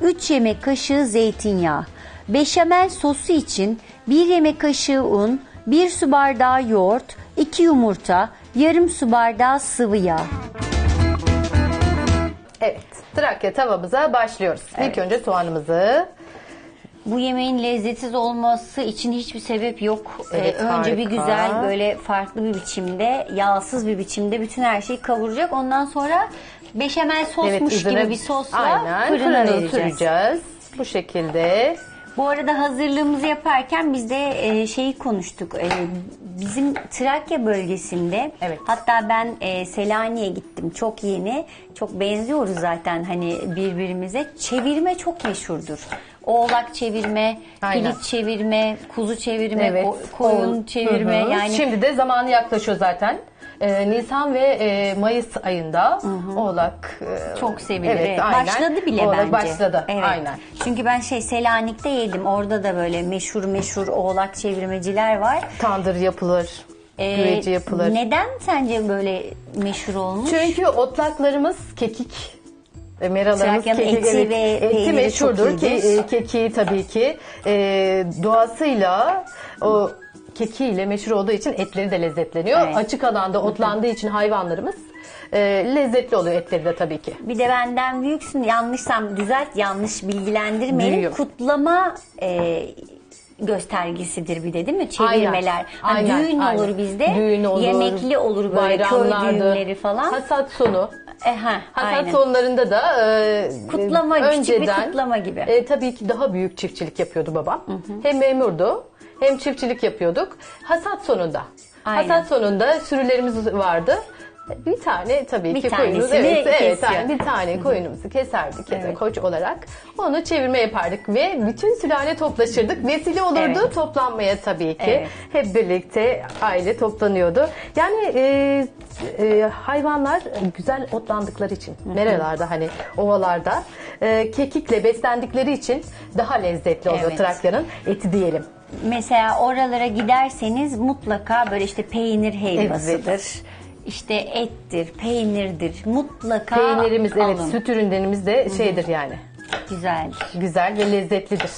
3 yemek kaşığı zeytinyağı. Beşamel sosu için 1 yemek kaşığı un, 1 su bardağı yoğurt, 2 yumurta, yarım su bardağı sıvı yağ. Evet. Trakya tavamıza başlıyoruz. İlk önce soğanımızı Bu yemeğin lezzetsiz olması için hiçbir sebep yok. Evet, Ee, önce bir güzel böyle farklı bir biçimde, yağsız bir biçimde bütün her şeyi kavuracak. Ondan sonra beşamel sosmuş üzerine- gibi bir sosla aynen, fırına fırına vereceğiz. süreceğiz. Bu şekilde. Bu arada hazırlığımızı yaparken biz de e, şeyi konuştuk. E, bizim Trakya bölgesinde Evet. hatta ben e, Selanik'e gittim çok yeni. Çok benziyoruz zaten hani birbirimize. Çevirme çok meşhurdur. Oğlak çevirme, Aynen. kilit çevirme, kuzu çevirme, Evet. ko- koyun O- çevirme Hı hı. yani Şimdi de zamanı yaklaşıyor zaten. Ee, Nisan ve e, Mayıs ayında Oğlak e, çok sevilir. Evet, evet. aynen. Başladı bile Oğlak bence. başladı. Evet. Aynen. Çünkü ben şey Selanik'te yedim. Orada da böyle meşhur meşhur oğlak çevirmeciler var. Tandır yapılır. Ee, güveci yapılır. Neden sence böyle meşhur olmuş? Çünkü otlaklarımız kekik. E, Meralarımız kekik. eti evet. ve eti meşhurdur çok ki iyidir. e, kekiği tabii ki e, doğasıyla o kekiğiyle meşhur olduğu için etleri de lezzetleniyor. Evet. Açık alanda otlandığı için hayvanlarımız e, lezzetli oluyor etleri de tabii ki. Bir de benden büyüksün. Yanlışsam düzelt, yanlış bilgilendirmeyin. Büyüğüm. Kutlama e, göstergesidir bir de değil mi? Çevirmeler. Hani Aynen, düğün aynen. olur bizde. Düğün olur. Yemekli olur böyle köy düğünleri falan. Hasat sonu. E, ha, Hasat aynen. sonlarında da e, Kutlama, e, küçük bir önceden kutlama gibi. e, tabii ki daha büyük çiftçilik yapıyordu babam. Hem memurdu hem çiftçilik yapıyorduk. Hasat sonunda. Aynen. Hasat sonunda sürülerimiz vardı. Bir tane tabii Bir ki tanesini evet, evet yani bir tane koyunumuzu keserdik ya da Evet. koç olarak onu çevirme yapardık ve bütün sülale toplaşırdık. Vesile olurdu Evet. toplanmaya tabii ki. Evet. Hep birlikte aile toplanıyordu. Yani e, e, hayvanlar güzel otlandıkları için, nerelerde hani ovalarda e, kekikle beslendikleri için daha lezzetli oluyor Evet. Trakya'nın eti diyelim. Mesela oralara giderseniz mutlaka böyle işte peynir helvasıdır. İşte ettir, peynirdir. Mutlaka Peynirimiz evet alın. süt ürünlerimiz de şeydir yani. Güzeldir. Güzel ve lezzetlidir.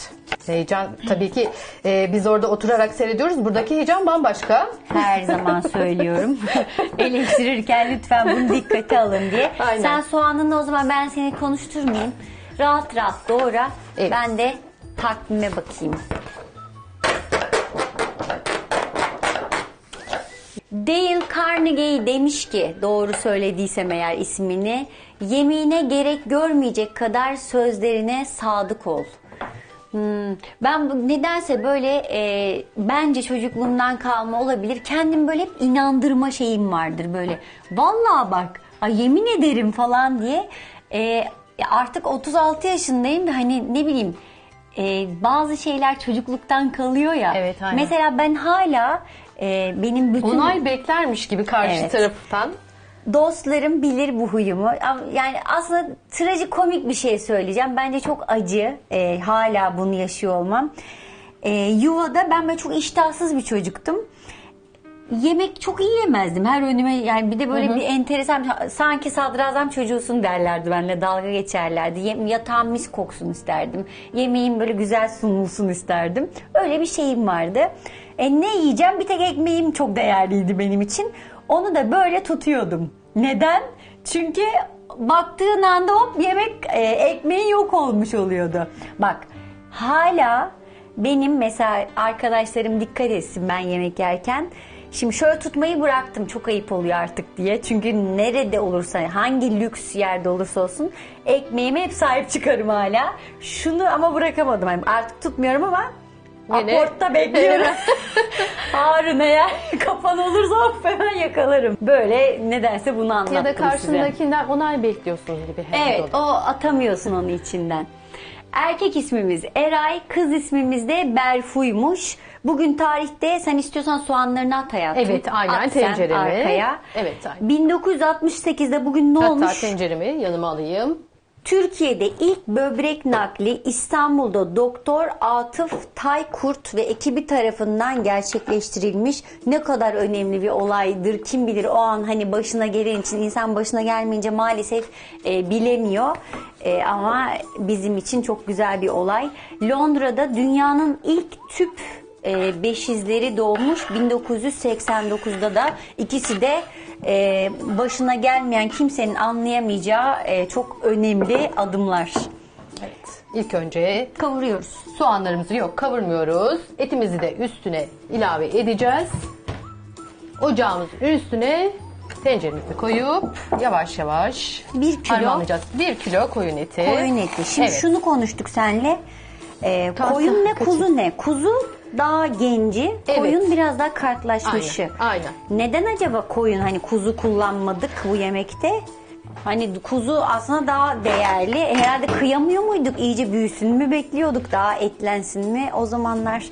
Heyecan tabii ki e, biz orada oturarak seyrediyoruz. Buradaki heyecan bambaşka. Her zaman söylüyorum. Eleştirirken lütfen bunu dikkate alın diye. Aynen. Sen soğanını o zaman ben seni konuşturmayayım. Rahat rahat doğra. Evet. Ben de takvime bakayım. Dale Carnegie demiş ki doğru söylediysem eğer ismini yemeğine gerek görmeyecek kadar sözlerine sadık ol. Hmm, ben nedense böyle e, bence çocukluğumdan kalma olabilir. Kendim böyle hep inandırma şeyim vardır böyle. Vallahi bak ay yemin ederim falan diye. E, artık 36 yaşındayım da hani ne bileyim e, bazı şeyler çocukluktan kalıyor ya. Evet, aynen. Mesela ben hala e, benim bütün Onay beklermiş gibi karşı Evet. taraftan. Dostlarım bilir bu huyumu. Yani aslında trajikomik bir şey söyleyeceğim. Bence çok acı. Ee, hala bunu yaşıyor olmam. Ee, yuvada ben böyle çok iştahsız bir çocuktum. Yemek çok iyi yemezdim. Her önüme yani bir de böyle bir enteresan sanki sadrazam çocuğusun derlerdi benimle dalga geçerlerdi. Yem, yatağım mis koksun isterdim. Yemeğim böyle güzel sunulsun isterdim. Öyle bir şeyim vardı. E, ne yiyeceğim? Bir tek ekmeğim çok değerliydi benim için. Onu da böyle tutuyordum. Neden? Çünkü baktığın anda hop yemek e, ekmeğin yok olmuş oluyordu. Bak hala benim mesela arkadaşlarım dikkat etsin ben yemek yerken. Şimdi şöyle tutmayı bıraktım çok ayıp oluyor artık diye. Çünkü nerede olursa hangi lüks yerde olursa olsun ekmeğime hep sahip çıkarım hala. Şunu ama bırakamadım. Yani artık tutmuyorum ama Yine- aportta bekliyorum. Harun eğer kafan olursa hemen yakalarım. Böyle nedense bunu anlattım Ya da size. karşındakinden onay bekliyorsunuz gibi. Evet o atamıyorsun onu içinden. Erkek ismimiz Eray, kız ismimiz de Berfu'ymuş. Bugün tarihte sen istiyorsan soğanlarını at hayatım. Evet, aynen, At tenceremi. arkaya. Evet, aynen. 1968'de bugün ne Hatta olmuş? tenceremi yanıma alayım. Türkiye'de ilk böbrek nakli İstanbul'da Doktor Atıf Taykurt ve ekibi tarafından gerçekleştirilmiş. Ne kadar önemli bir olaydır. Kim bilir o an hani başına gelen için insan başına gelmeyince maalesef e, bilemiyor. E, ama bizim için çok güzel bir olay. Londra'da dünyanın ilk tüp e, beşizleri doğmuş 1989'da da ikisi de e, başına gelmeyen kimsenin anlayamayacağı e, çok önemli adımlar. Evet. İlk önce Kavuruyoruz. soğanlarımızı yok kavurmuyoruz. Etimizi de üstüne ilave edeceğiz. Ocağımızın üstüne tenceremizi koyup yavaş yavaş Bir kilo. harmanlayacağız. Bir kilo koyun eti. Koyun eti. Şimdi Evet. şunu konuştuk senle. E, koyun ne kaçın. kuzu ne? Kuzu daha genci, Evet. koyun biraz daha kartlaşmışı. Aynen, aynen. Neden acaba koyun hani kuzu kullanmadık bu yemekte? Hani kuzu aslında daha değerli. Herhalde kıyamıyor muyduk? İyice büyüsün mü bekliyorduk? Daha etlensin mi? O zamanlar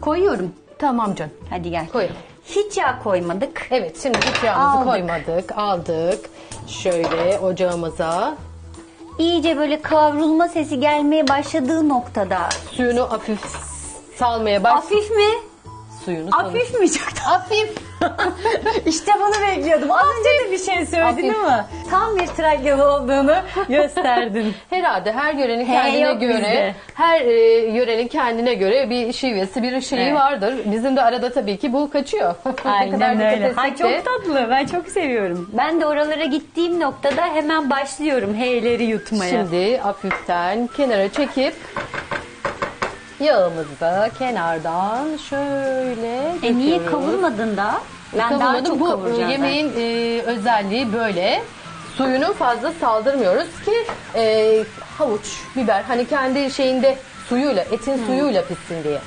Koyuyorum. Tamam canım. hadi gel. Koyalım. Hiç yağ koymadık. Evet şimdi hiç yağımızı Aldık. koymadık. Aldık. Şöyle ocağımıza İyice böyle kavrulma sesi gelmeye başladığı noktada. suyunu hafif salmaya baş. Hafif mi? Suyunu. Hafif mi çok Hafif. İşte bunu bekliyordum. Az önce de bir şey söyledin Hafif. ama tam bir Trakyalı olduğunu gösterdin. Herhalde her yörenin He, kendine yok göre, bizde. her e, yörenin kendine göre bir şivesi, bir şeyi Evet. vardır. Bizim de arada tabii ki bu kaçıyor. Ne kadar Aynen dikkat öyle. etsek Ay de- çok tatlı. Ben çok seviyorum. Ben de oralara gittiğim noktada hemen başlıyorum heyleri yutmaya. Şimdi hafiften kenara çekip yağımızı da kenardan şöyle e niye döküyoruz. kavurmadın da? Ben daha Kavurmadım. çok Bu kavuracağım. e, yemeğin e, özelliği böyle. Suyunu fazla saldırmıyoruz ki e, havuç, biber hani kendi şeyinde suyuyla, etin suyuyla pişsin diye.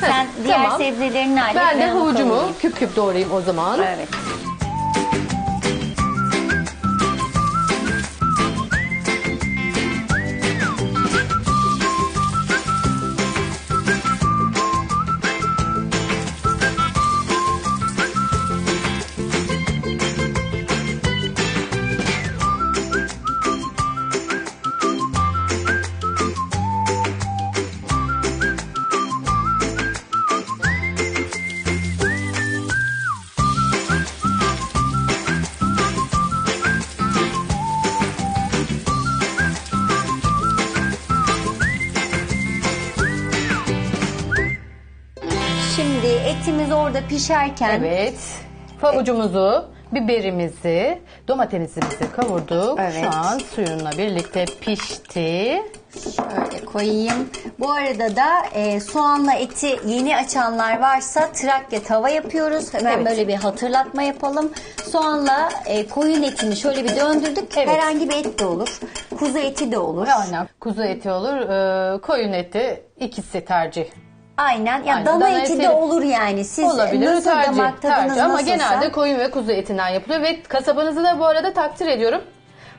Sen diğer tamam. sebzelerini hallet. Ben de onu havucumu kavurayım. küp küp doğrayayım o zaman. Evet. Orada pişerken Evet. Havucumuzu, biberimizi, domatesimizi kavurduk. Evet. Şu an suyunla birlikte pişti. Şöyle koyayım. Bu arada da e, soğanla eti yeni açanlar varsa Trakya tava yapıyoruz. Hemen Evet. böyle bir hatırlatma yapalım. Soğanla e, koyun etini şöyle bir döndürdük. Evet. Herhangi bir et de olur. Kuzu eti de olur. Aynen. Kuzu eti olur, e, koyun eti ikisi tercih. Aynen. Ya Aynen. dana, Dana eti, eti de olur yani. Siz Olabilir nasıl tercih, damak tadınız tercih. Ama nasılsa. genelde koyun ve kuzu etinden yapılıyor ve kasabınızı da bu arada takdir ediyorum.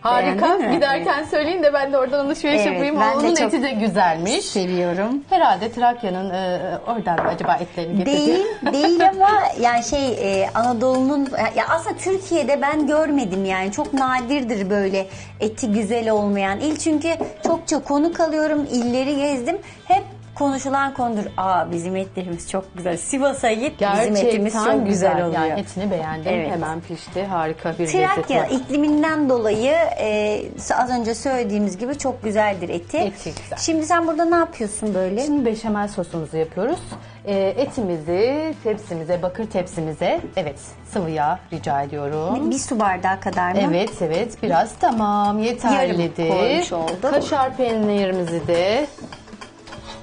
Harika. Giderken söyleyin de ben de oradan alışveriş Evet, yapayım. ben de Onun çok eti de güzelmiş. seviyorum. Herhalde Trakya'nın e, oradan acaba etlerini getirdi? Değil, değil ama yani şey e, Anadolu'nun ya aslında Türkiye'de ben görmedim yani çok nadirdir böyle eti güzel olmayan il çünkü çokça konuk alıyorum illeri gezdim hep konuşulan konudur. Aa bizim etlerimiz çok güzel. Sivas'a git bizim etimiz Gerçekten çok güzel, oluyor. Yani etini beğendim. Evet. Hemen pişti. Harika bir lezzet Trakya var. ikliminden dolayı e, az önce söylediğimiz gibi çok güzeldir eti. Eti güzel. Şimdi sen burada ne yapıyorsun böyle? Şimdi beşamel sosumuzu yapıyoruz. Ee, etimizi tepsimize, bakır tepsimize, evet sıvı yağ rica ediyorum. Bir su bardağı kadar mı? Evet evet biraz tamam yeterlidir. Yarım koymuş olduk. Kaşar peynirimizi de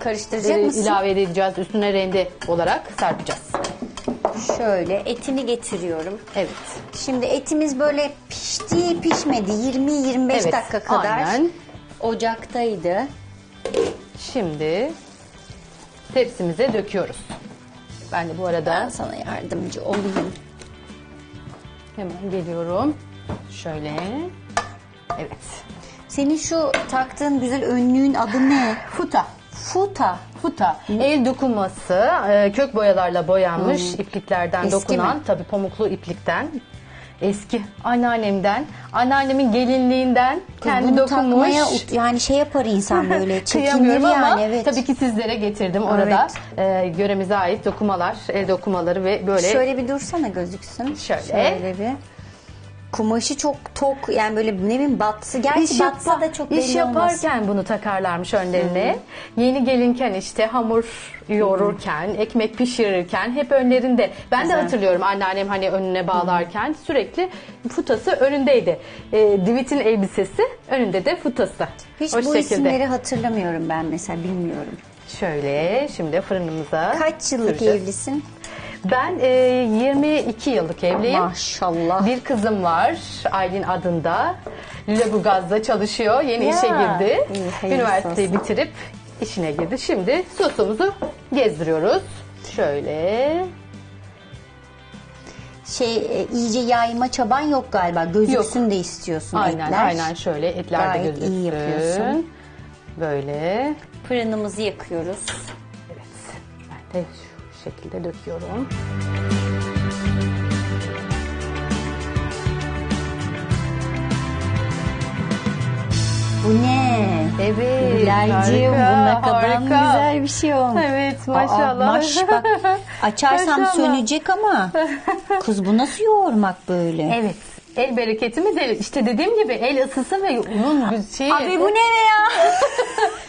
Karıştıracak e, mısın? ilave edeceğiz. Üstüne rende olarak serpeceğiz. Şöyle etini getiriyorum. Evet. Şimdi etimiz böyle pişti pişmedi 20-25 Evet, dakika kadar aynen. ocaktaydı. Şimdi tepsimize döküyoruz. Ben de bu arada Ben sana yardımcı olayım. hemen geliyorum. Şöyle. Evet. Senin şu taktığın güzel önlüğün adı ne? Futa. Futa. Futa. El dokunması, e, kök boyalarla boyanmış ipliklerden Eski dokunan, mi? tabii pamuklu iplikten. Eski anneannemden, anneannemin gelinliğinden kendi Bunu dokunmuş. takmaya ut- yani şey yapar insan böyle çekinir Kıyamıyorum yani ama evet. tabii ki sizlere getirdim orada. E, göremize ait dokumalar, el dokumaları ve böyle Şöyle bir dursana gözüksün. Şöyle. bir. Kumaşı çok tok yani böyle ne bileyim batsı. Gerçi İş, batsa yapa- da çok iş belli olmaz. yaparken bunu takarlarmış önlerine. Yeni gelinken işte hamur yoğururken, ekmek pişirirken hep önlerinde. Ben Güzel. de hatırlıyorum anneannem hani önüne bağlarken sürekli futası önündeydi. E, Divit'in elbisesi önünde de futası. Hiç bu isimleri hatırlamıyorum ben mesela bilmiyorum. Şöyle şimdi fırınımıza Kaç yıllık süreceğiz. evlisin? Ben e, 22 yıllık evliyim. Maşallah. Bir kızım var Aylin adında. Lüleburgaz'da çalışıyor. Yeni Ya, işe girdi. iyi, hayırlısı Üniversiteyi olsun. bitirip işine girdi. Şimdi sosumuzu gezdiriyoruz. Şöyle. Şey e, iyice yayma çaban yok galiba. Gözüksün de istiyorsun Aynen etler. aynen şöyle etler Gayet de iyi gözüksün. yapıyorsun. Böyle. Fırınımızı yakıyoruz. Evet. Ben de şu şekilde döküyorum. Bu ne? Evet. Gülerciğim bu ne kadar harika. güzel bir şey olmuş. Evet, maşallah. Aa, maş bak açarsam Maşallah. sönecek ama kız bu nasıl yoğurmak böyle? Evet. El bereketimiz el. İşte dediğim gibi el ısısı ve güz- şeyi. Abi bu ne be ya?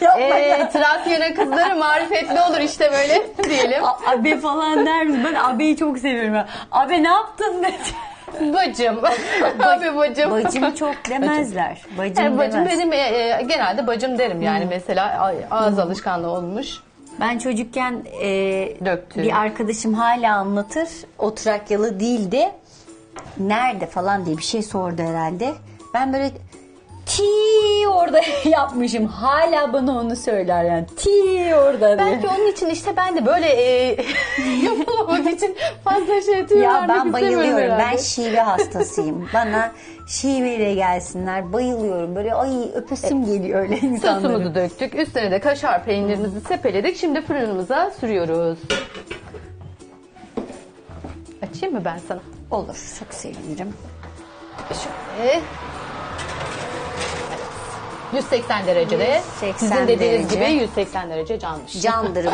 Yapma ya. Ee, Trakya'nın kızları marifetli olur işte böyle diyelim. A- Abi falan der misin? Ben abiyi çok seviyorum. ya. Abi ne yaptın dedi. Bacım. Abi bacım. Bacım çok demezler. Bacım, Yani bacım demez. benim e, e, genelde bacım derim yani mesela a- ağız alışkanlığı olmuş. Ben çocukken e, bir arkadaşım hala anlatır. O Trakyalı değildi. Nerede falan diye bir şey sordu herhalde. Ben böyle ti orada yapmışım. Hala bana onu söyler yani. Ti orada diye. Belki onun için işte ben de böyle e, yapılamadığı için fazla şey tüy Ya ben bayılıyorum. Ben şive hastasıyım. Bana şiveyle gelsinler. Bayılıyorum. Böyle ay öpesim geliyor öyle insanları. Sosumuzu döktük. Üstüne de kaşar peynirimizi sepeledik. Şimdi fırınımıza sürüyoruz. Açayım mı ben sana? Olur. Çok sevinirim. Şöyle. 180 derecede. 180 Sizin dediğiniz derece. gibi 180 derece canmış. Candır